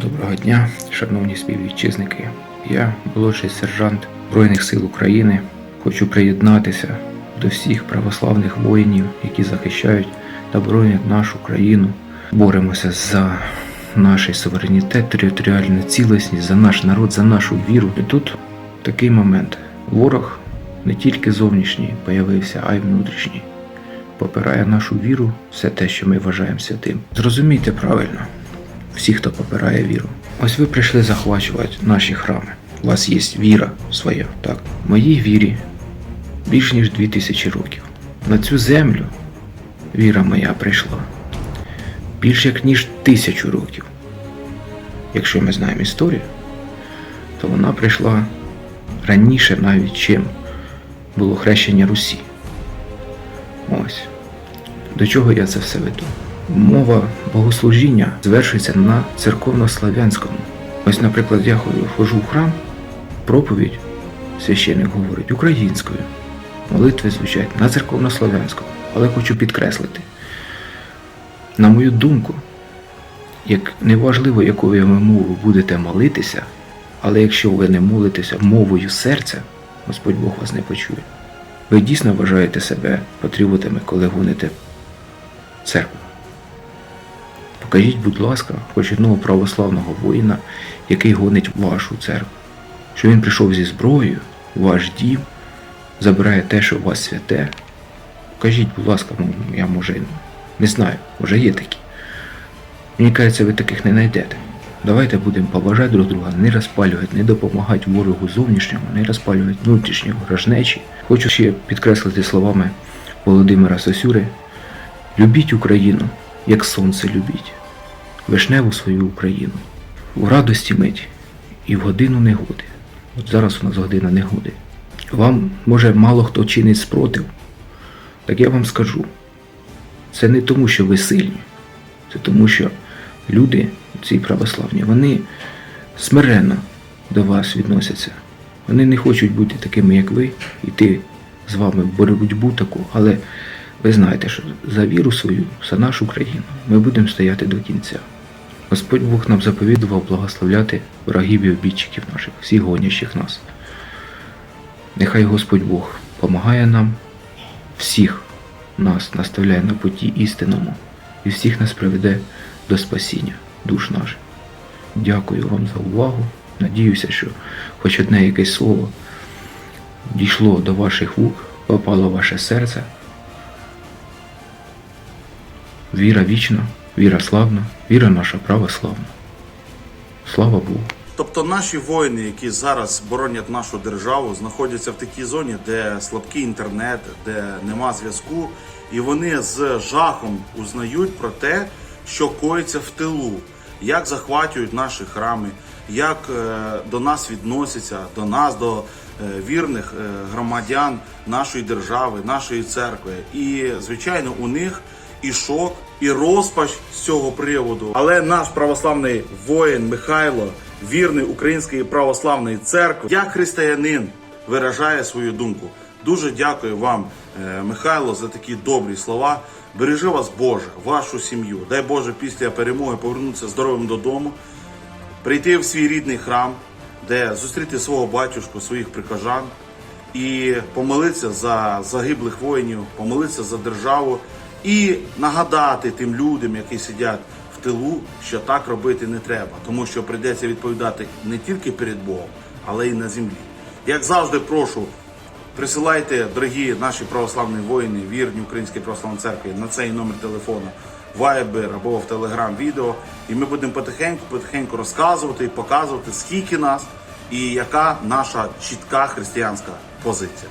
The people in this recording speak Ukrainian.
Доброго дня, шановні співвітчизники. Я, молодший сержант Збройних сил України, хочу приєднатися до всіх православних воїнів, які захищають та боронять нашу країну. Боремося за наш суверенітет, територіальну цілісність, за наш народ, за нашу віру. І тут такий момент. Ворог не тільки зовнішній появився, а й внутрішній. Попирає нашу віру, все те, що ми вважаємо святим. Зрозумійте правильно, всі, хто попирає віру. Ось ви прийшли захвачувати наші храми. У вас є віра своя, так? Моїй вірі більш ніж 2000 років. На цю землю віра моя прийшла більш як ніж тисячу років. Якщо ми знаємо історію, то вона прийшла раніше навіть чим було хрещення Русі. Ось. До чого я це все веду? Мова богослужіння звершується на церковнослав'янському. Ось, наприклад, я ходжу- в храм, проповідь священник говорить українською. Молитви звучать на церковнослав'янському. Але хочу підкреслити, на мою думку, як неважливо, якою ви мовою будете молитися, але якщо ви не молитеся мовою серця, Господь Бог вас не почує. Ви дійсно вважаєте себе патріотами, коли гоните церкву. Покажіть, будь ласка, хоч одного православного воїна, який гонить вашу церкву. Що він прийшов зі зброєю, ваш дім, забирає те, що у вас святе. Покажіть, будь ласка, ну, я може не знаю, може є такі. Мені кажеться, ви таких не знайдете. Давайте будемо поважати друг друга, не розпалювати, не допомагати ворогу зовнішньому, не розпалювати внутрішнього рожнечі. Хочу ще підкреслити словами Володимира Сосюри: любіть Україну, як сонце любіть, вишневу свою Україну, у радості мить і в годину негоди. От зараз у нас година негоди. Вам, може, мало хто чинить спротив, так я вам скажу. Це не тому, що ви сильні, це тому, що люди, ці православні, вони смиренно до вас відносяться. Вони не хочуть бути такими, як ви, йти з вами в боротьбу таку, але ви знаєте, що за віру свою, за нашу країну, ми будемо стояти до кінця. Господь Бог нам заповідував благословляти ворогів і обідчиків наших, всіх гонящих нас. Нехай Господь Бог помагає нам, всіх нас наставляє на путі істинному і всіх нас приведе до спасіння душ наших. Дякую вам за увагу. Надіюся, що хоч одне якесь слово дійшло до ваших вух, попало в ваше серце. Віра вічна, віра славна, віра наша православна. Слава Богу! Тобто наші воїни, які зараз боронять нашу державу, знаходяться в такій зоні, де слабкий інтернет, де нема зв'язку, і вони з жахом узнають про те, що коїться в тилу, як захватюють наші храми, як е, до нас відносяться, до нас, до е, вірних е, громадян нашої держави, нашої церкви. І звичайно, у них і шок, і розпач з цього приводу. Але наш православний воїн Михайло, вірний української православної церкви, як християнин, виражає свою думку. Дуже дякую вам, е, Михайло, за такі добрі слова. Бережи вас, Боже, вашу сім'ю. Дай Боже після перемоги повернутися здоровим додому, прийти в свій рідний храм, де зустріти свого батюшку, своїх прихожан і помолитися за загиблих воїнів, помолитися за державу і нагадати тим людям, які сидять в тилу, що так робити не треба, тому що прийдеться відповідати не тільки перед Богом, але й на землі. Як завжди, прошу. Присилайте, дорогі наші православні воїни, вірні Української православної церкви на цей номер телефону, Viber або в Telegram відео. І ми будемо потихеньку, потихеньку розказувати і показувати, скільки нас і яка наша чітка християнська позиція.